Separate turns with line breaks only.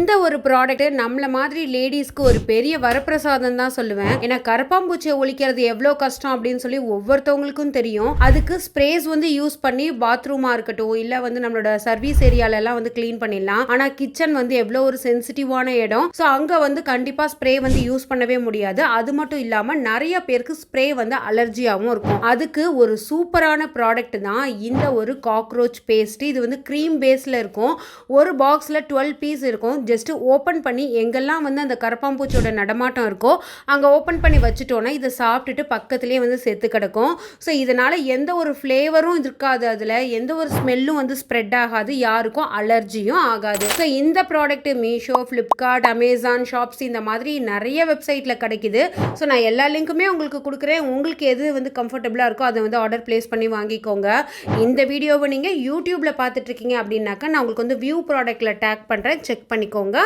இந்த ஒரு ப்ராடக்ட் நம்மள மாதிரி லேடிஸ்க்கு ஒரு பெரிய வரப்பிரசாதம் தான் சொல்லுவேன். ஏன்னா கரப்பாம்பூச்சியை ஒழிக்கிறது எவ்வளோ கஷ்டம் அப்படின்னு சொல்லி ஒவ்வொருத்தவங்களுக்கும் தெரியும். அதுக்கு ஸ்ப்ரேஸ் வந்து யூஸ் பண்ணி பாத்ரூமா இருக்கட்டும் இல்ல வந்து நம்மளோட சர்வீஸ் ஏரியால எல்லாம் வந்து க்ளீன் பண்ணிடலாம். ஆனா கிச்சன் வந்து எவ்வளோ ஒரு சென்சிட்டிவான இடம். ஸோ அங்க வந்து கண்டிப்பா ஸ்ப்ரே வந்து யூஸ் பண்ணவே முடியாது. அது மட்டும் இல்லாம நிறைய பேருக்கு ஸ்ப்ரே வந்து அலர்ஜியாகவும் இருக்கும். அதுக்கு ஒரு சூப்பரான ப்ராடக்ட் தான் இந்த ஒரு காக்ரோச் பேஸ்ட் இது வந்து க்ரீம் பேஸ்ல இருக்கும். ஒரு பாக்ஸில் டுவெல் பீஸ் இருக்கும். ஜஸ்ட்டு ஓப்பன் பண்ணி எங்கெல்லாம் வந்து அந்த கரப்பாம்பூச்சியோட நடமாட்டம் இருக்கோ அங்கே ஓப்பன் பண்ணி வச்சுட்டோன்னா இதை சாப்பிட்டுட்டு பக்கத்துலேயே வந்து செத்து கிடக்கும். ஸோ இதனால் எந்த ஒரு ஃப்ளேவரும் இருக்காது அதில். எந்த ஒரு ஸ்மெல்லும் வந்து ஸ்ப்ரெட் ஆகாது. யாருக்கும் அலர்ஜியும் ஆகாது. ஸோ இந்த product Meesho Flipkart Amazon shops இந்த மாதிரி நிறைய வெப்சைட்டில் கிடைக்குது. ஸோ நான் எல்லா லிங்க்குமே உங்களுக்கு கொடுக்குறேன். உங்களுக்கு எது வந்து கம்ஃபர்டபுளாக இருக்கோ அதை வந்து ஆர்டர் ப்ளேஸ் பண்ணி வாங்கிக்கோங்க. இந்த வீடியோவை நீங்கள் யூடியூப்பில் பார்த்துட்ருக்கீங்க அப்படின்னாக்கா நான் உங்களுக்கு வந்து வியூ ப்ராடக்ட்டில் டேக் பண்ணுறேன் செக் பண்ணிக்கோங்க. 건가?